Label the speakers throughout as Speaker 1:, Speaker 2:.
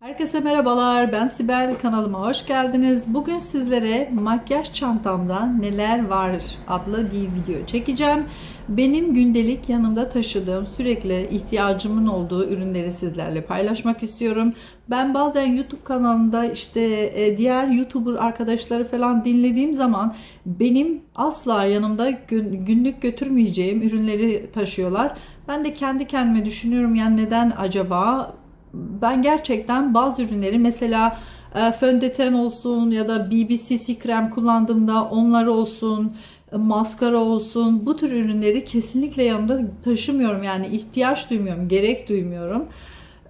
Speaker 1: Herkese merhabalar. Ben Sibel. Kanalıma hoş geldiniz. Bugün sizlere makyaj çantamda neler var adlı bir video çekeceğim. Benim gündelik yanımda taşıdığım, sürekli ihtiyacımın olduğu ürünleri sizlerle paylaşmak istiyorum. Ben bazen YouTube kanalında işte e, diğer YouTuber arkadaşları falan dinlediğim zaman benim asla yanımda gün- günlük götürmeyeceğim ürünleri taşıyorlar. Ben de kendi kendime düşünüyorum yani neden acaba ben gerçekten bazı ürünleri mesela e, fondöten olsun ya da BBCC krem kullandığımda onlar olsun, e, maskara olsun bu tür ürünleri kesinlikle yanımda taşımıyorum. Yani ihtiyaç duymuyorum, gerek duymuyorum.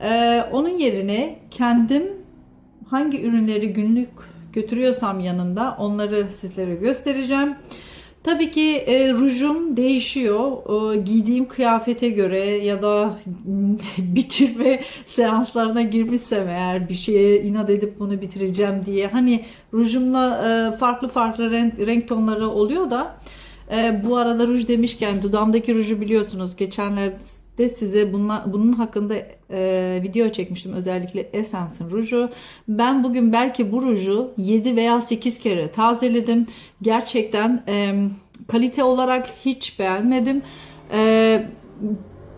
Speaker 1: E, onun yerine kendim hangi ürünleri günlük götürüyorsam yanımda onları sizlere göstereceğim. Tabii ki e, rujum değişiyor. E, giydiğim kıyafete göre ya da bitirme seanslarına girmişsem eğer bir şeye inat edip bunu bitireceğim diye. Hani rujumla e, farklı farklı renk, renk tonları oluyor da e, bu arada ruj demişken dudağımdaki ruju biliyorsunuz. Geçenlerde size bunla, bunun hakkında e, video çekmiştim. Özellikle Essence'ın ruju. Ben bugün belki bu ruju 7 veya 8 kere tazeledim. Gerçekten e, kalite olarak hiç beğenmedim. E,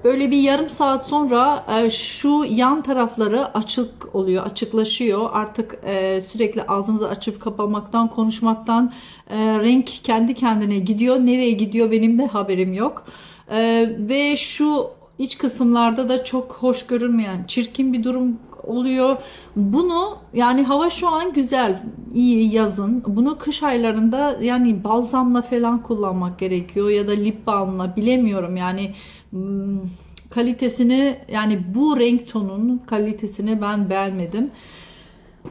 Speaker 1: Böyle bir yarım saat sonra e, şu yan tarafları açık oluyor, açıklaşıyor. Artık e, sürekli ağzınızı açıp kapamaktan, konuşmaktan e, renk kendi kendine gidiyor. Nereye gidiyor benim de haberim yok. E, Ve şu iç kısımlarda da çok hoş görünmeyen, çirkin bir durum oluyor. Bunu yani hava şu an güzel, iyi yazın. Bunu kış aylarında yani balzamla falan kullanmak gerekiyor ya da lip balmla bilemiyorum yani kalitesini yani bu renk tonunun kalitesini ben beğenmedim.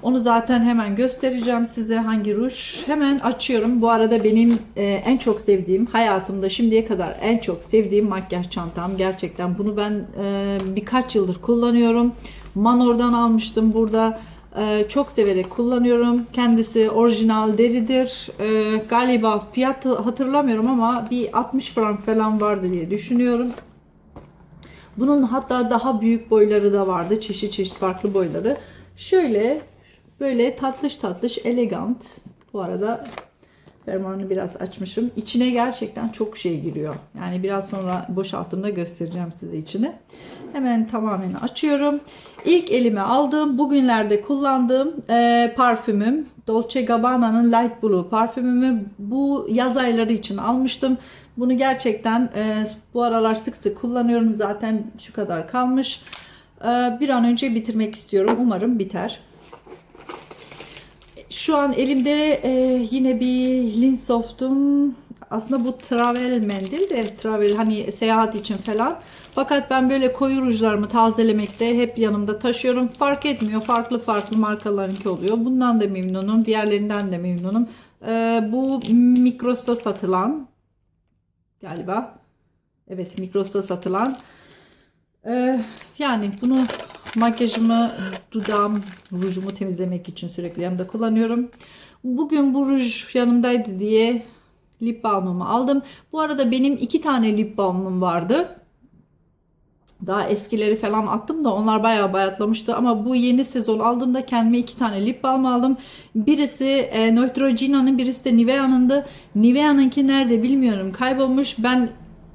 Speaker 1: Onu zaten hemen göstereceğim size hangi ruj. Hemen açıyorum. Bu arada benim e, en çok sevdiğim hayatımda şimdiye kadar en çok sevdiğim makyaj çantam. Gerçekten bunu ben e, birkaç yıldır kullanıyorum. Manor'dan almıştım burada. E, çok severek kullanıyorum. Kendisi orijinal deridir. E, galiba fiyatı hatırlamıyorum ama bir 60 frank falan vardı diye düşünüyorum. Bunun hatta daha büyük boyları da vardı. Çeşit çeşit farklı boyları. Şöyle böyle tatlış tatlış elegant. Bu arada fermuarını biraz açmışım. İçine gerçekten çok şey giriyor. Yani biraz sonra boşalttığımda göstereceğim size içini. Hemen tamamen açıyorum. İlk elime aldığım, bugünlerde kullandığım e, parfümüm. Dolce Gabbana'nın Light Blue parfümümü bu yaz ayları için almıştım. Bunu gerçekten e, bu aralar sık sık kullanıyorum. Zaten şu kadar kalmış. E, bir an önce bitirmek istiyorum. Umarım biter. Şu an elimde e, yine bir Linsoft'un aslında bu travel mendil de travel hani seyahat için falan. Fakat ben böyle koyu rujlarımı tazelemekte hep yanımda taşıyorum. Fark etmiyor. Farklı farklı markalarınki oluyor. Bundan da memnunum. Diğerlerinden de memnunum. E, bu Migros'ta satılan galiba. Evet Migros'ta satılan. E, yani bunu makyajımı, dudağım, rujumu temizlemek için sürekli yanımda kullanıyorum. Bugün bu ruj yanımdaydı diye lip balmımı aldım. Bu arada benim iki tane lip balmım vardı. Daha eskileri falan attım da onlar bayağı bayatlamıştı ama bu yeni sezon aldığımda kendime iki tane lip balm aldım. Birisi e, Neutrogena'nın birisi de Nivea'nındı. Nivea'nınki nerede bilmiyorum kaybolmuş. Ben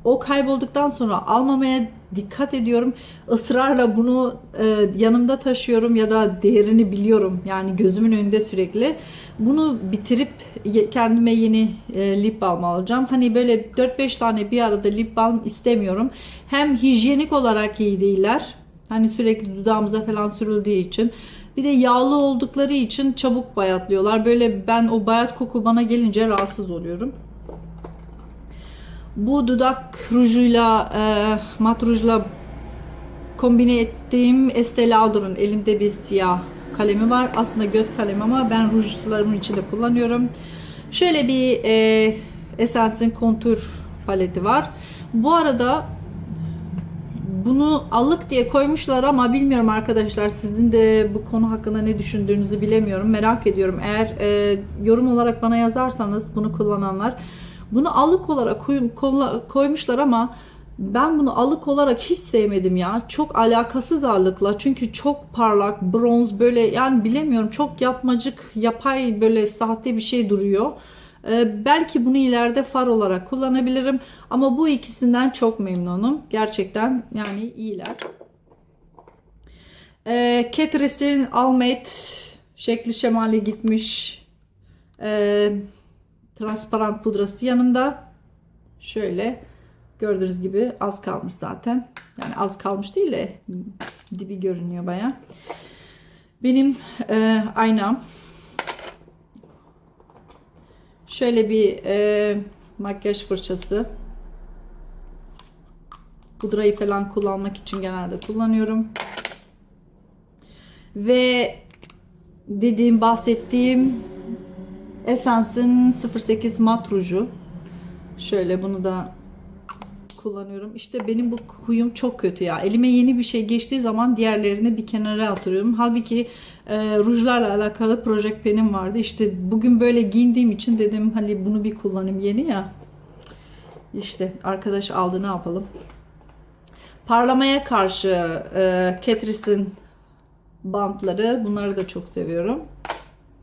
Speaker 1: o kaybolduktan sonra almamaya dikkat ediyorum. Israrla bunu e, yanımda taşıyorum ya da değerini biliyorum. Yani gözümün önünde sürekli. Bunu bitirip kendime yeni e, lip balm alacağım. Hani böyle 4-5 tane bir arada lip balm istemiyorum. Hem hijyenik olarak iyi değiller. Hani sürekli dudağımıza falan sürüldüğü için. Bir de yağlı oldukları için çabuk bayatlıyorlar. Böyle ben o bayat koku bana gelince rahatsız oluyorum. Bu dudak rujuyla, e, mat rujla kombine ettiğim Estee Lauder'ın elimde bir siyah kalemi var. Aslında göz kalemi ama ben rujlarımın içinde kullanıyorum. Şöyle bir e, Essence'in kontur paleti var. Bu arada bunu allık diye koymuşlar ama bilmiyorum arkadaşlar sizin de bu konu hakkında ne düşündüğünüzü bilemiyorum. Merak ediyorum. Eğer e, yorum olarak bana yazarsanız bunu kullananlar bunu allık olarak koymuşlar ama Ben bunu alık olarak hiç sevmedim ya. Çok alakasız allıkla. Çünkü çok parlak, bronz böyle yani bilemiyorum çok yapmacık, yapay böyle sahte bir şey duruyor. Ee, belki bunu ileride far olarak kullanabilirim. Ama bu ikisinden çok memnunum. Gerçekten yani iyiler. Ee, Catrice'in Almate şekli şemali gitmiş. Ee, transparan pudrası yanımda. Şöyle gördüğünüz gibi az kalmış zaten. Yani az kalmış değil de dibi görünüyor baya. Benim e, aynam. Şöyle bir e, makyaj fırçası. Pudrayı falan kullanmak için genelde kullanıyorum. Ve dediğim bahsettiğim Essence'ın 08 mat ruju. Şöyle bunu da kullanıyorum. İşte benim bu huyum çok kötü ya. Elime yeni bir şey geçtiği zaman diğerlerini bir kenara atıyorum. Halbuki e, rujlarla alakalı Project Pen'im vardı. İşte bugün böyle giyindiğim için dedim hani bunu bir kullanayım yeni ya. İşte arkadaş aldı ne yapalım. Parlamaya karşı e, Catrice'in bantları. Bunları da çok seviyorum.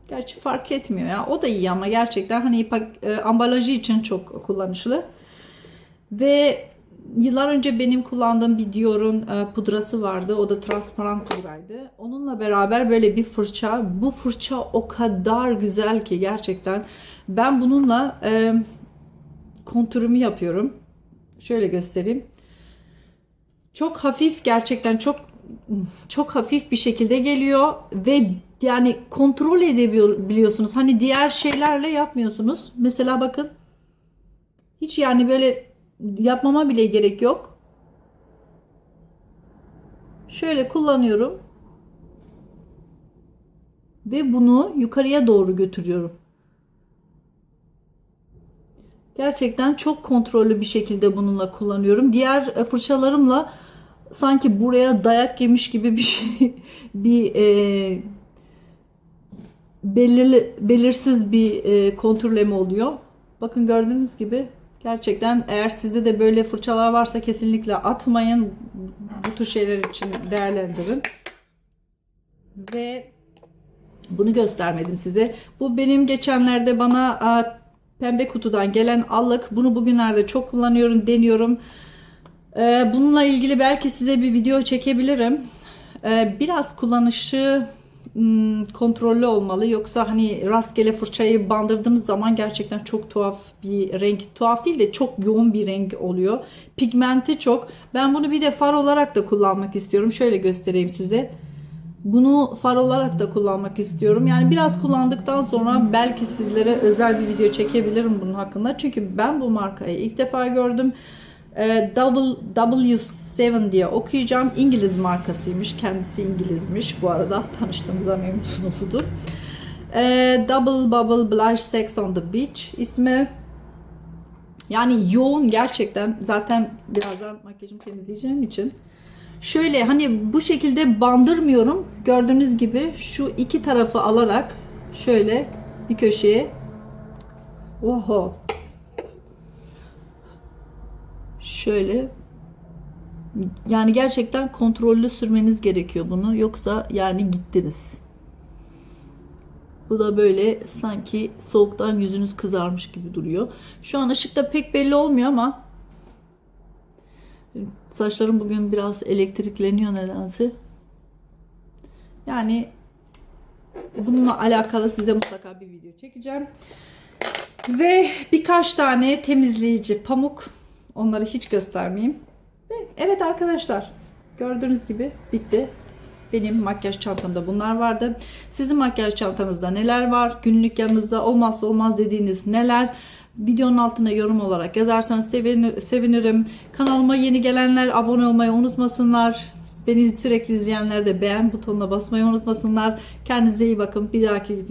Speaker 1: Gerçi fark etmiyor ya. O da iyi ama gerçekten hani e, ambalajı için çok kullanışlı. Ve yıllar önce benim kullandığım bir Dior'un e, pudrası vardı. O da transparan pudraydı. Onunla beraber böyle bir fırça. Bu fırça o kadar güzel ki gerçekten. Ben bununla e, kontürümü yapıyorum. Şöyle göstereyim. Çok hafif gerçekten çok çok hafif bir şekilde geliyor ve yani kontrol edebiliyorsunuz. Hani diğer şeylerle yapmıyorsunuz. Mesela bakın hiç yani böyle yapmama bile gerek yok. Şöyle kullanıyorum. Ve bunu yukarıya doğru götürüyorum. Gerçekten çok kontrollü bir şekilde bununla kullanıyorum. Diğer fırçalarımla sanki buraya dayak yemiş gibi bir şey bir e, belirli belirsiz bir e, kontrolleme oluyor. Bakın gördüğünüz gibi gerçekten eğer sizde de böyle fırçalar varsa kesinlikle atmayın. Bu tür şeyler için değerlendirin. Ve bunu göstermedim size. Bu benim geçenlerde bana a, pembe kutudan gelen allık. Bunu bugünlerde çok kullanıyorum, deniyorum. Ee, bununla ilgili belki size bir video çekebilirim. Ee, biraz kullanışı kontrollü olmalı. Yoksa hani rastgele fırçayı bandırdığınız zaman gerçekten çok tuhaf bir renk. Tuhaf değil de çok yoğun bir renk oluyor. Pigmenti çok. Ben bunu bir de far olarak da kullanmak istiyorum. Şöyle göstereyim size. Bunu far olarak da kullanmak istiyorum. Yani biraz kullandıktan sonra belki sizlere özel bir video çekebilirim bunun hakkında. Çünkü ben bu markayı ilk defa gördüm. Ee, W7 diye okuyacağım. İngiliz markasıymış. Kendisi İngilizmiş. Bu arada tanıştığımıza memnun oldum. Ee, Double Bubble Blush Sex on the Beach ismi. Yani yoğun gerçekten. Zaten birazdan makyajımı temizleyeceğim için. Şöyle hani bu şekilde bandırmıyorum. Gördüğünüz gibi şu iki tarafı alarak şöyle bir köşeye Oho şöyle yani gerçekten kontrollü sürmeniz gerekiyor bunu. Yoksa yani gittiniz. Bu da böyle sanki soğuktan yüzünüz kızarmış gibi duruyor. Şu an ışıkta pek belli olmuyor ama saçlarım bugün biraz elektrikleniyor nedense. Yani bununla alakalı size mutlaka bir video çekeceğim. Ve birkaç tane temizleyici pamuk Onları hiç göstermeyeyim. Ve evet arkadaşlar gördüğünüz gibi bitti. Benim makyaj çantamda bunlar vardı. Sizin makyaj çantanızda neler var? Günlük yanınızda olmazsa olmaz dediğiniz neler? Videonun altına yorum olarak yazarsanız sevinir, sevinirim. Kanalıma yeni gelenler abone olmayı unutmasınlar. Beni sürekli izleyenler de beğen butonuna basmayı unutmasınlar. Kendinize iyi bakın. Bir dahaki